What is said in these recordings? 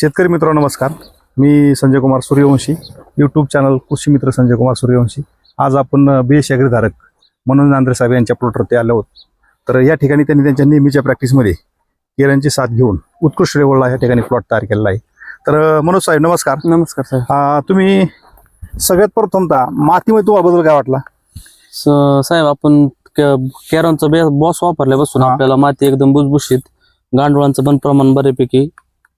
शेतकरी मित्र नमस्कार. मी संजय कुमार सूर्यवंशी. यूट्यूब चॅनल कृषी मित्र संजय कुमार सूर्यवंशी. आज आपण बी एस धारक मनोज नांद्रे साहेब यांच्या प्लॉटवरती आलो आहोत. तर या ठिकाणी त्यांनी त्यांच्या नेहमीच्या प्रॅक्टिसमध्ये केरांची साथ घेऊन उत्कृष्ट लेवलला या ठिकाणी प्लॉट तयार केलेला आहे. तर मनोज साहेब नमस्कार. नमस्कार साहेब. तुम्ही सगळ्यात प्रथमतः मातीमध्ये तुम्हाला बदल काय वाटला? साहेब आपण कॅरॉनचं बे बॉस वापरल्यापासून. आपल्याला माती एकदम भुसभुशीत गांडुळांचं पण प्रमाण बऱ्यापैकी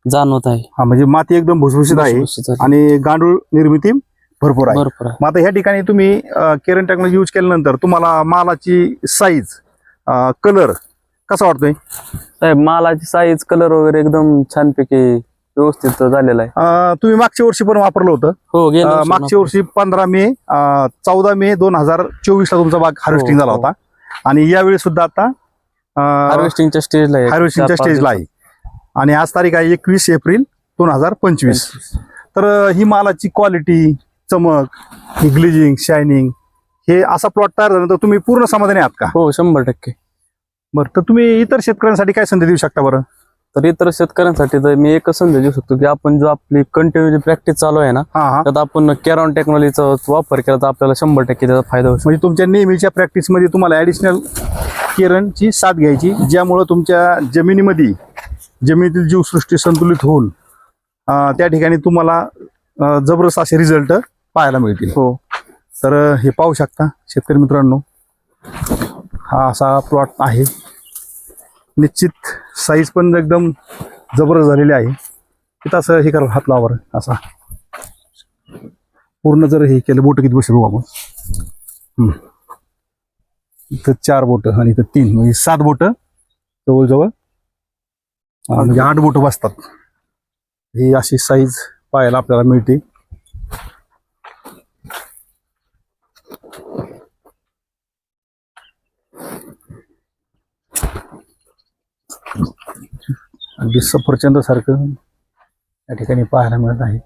जाणवत आहे. हा म्हणजे माती एकदम भुसभुशीत आहे भुसभुशीत आहे. आणि गांडूळ निर्मिती भरपूर आहे. भरपूर आहे. मग आता ह्या ठिकाणी तुम्ही केरन टेक्नॉलॉजी यूज केल्यानंतर तुम्हाला मालाची साईज कलर कसा वाटतोय? साहेब मालाची साईज कलर वगैरे एकदम छानपैकी व्यवस्थित झालेला आहे. अं, तुम्ही मागच्या वर्षी पण वापरलं होतं. हो अं, मागच्या वर्षी पंधरा मे चौदा मे दोन हजार चोवीस ला तुमचा बाग हार्वेस्टिंग हो, झाला हो. होता. आणि यावेळी सुद्धा आता हार्वेस्टिंगच्या स्टेजला हार्वेस्टिंगच्या स्टेजला आहे. आणि आज तारीख आहे एकवीस एप्रिल दोन हजार पंचवीस. तर ही मालाची क्वालिटी चमक ही ग्लिजिंग शायनिंग हे असा प्लॉट तयार झाल्यानंतर तुम्ही पूर्ण समाधानी आहात का? हो शंभर टक्के. बरं तर तुम्ही इतर शेतकऱ्यांसाठी काय संधी देऊ शकता बरं? तर इतर शेतकऱ्यांसाठी तर मी एकच संदेश देऊ शकतो की आपण जो आपली कंटिन्यू प्रॅक्टिस चालू आहे ना हा हा. त्यात आपण कॅरॉन टेक्नॉलॉजीचा वापर केला तर आपल्याला शंभर टक्के त्याचा फायदा शकतो म्हणजे तुमच्या नेहमीच्या प्रॅक्टिसमध्ये तुम्हाला ॲडिशनल केरणची साथ घ्यायची ज्यामुळं तुमच्या जमिनीमध्ये जमिनीतील जीवसृष्टी संतुलित होऊन त्या ठिकाणी तुम्हाला जबरदस्त असे रिझल्ट पाहायला मिळतील. हो. तर हे पाहू शकता शेतकरी मित्रांनो. हा असा प्लॉट आहे. निश्चित साईज पण एकदम जबरदस्त झालेली आहे. तिथं असं हे करा हात लावा बरं असा. पूर्ण जर हे केलं बोट किती बसू आपण. इथं चार बोट आणि इथं तीन म्हणजे सात बोट जवळजवळ. म्हणजे आठ बोट बसतात. ही अशी साईज पाहायला आपल्याला मिळते. अगदी सफरचंद सारखं या ठिकाणी पाहायला मिळत आहे.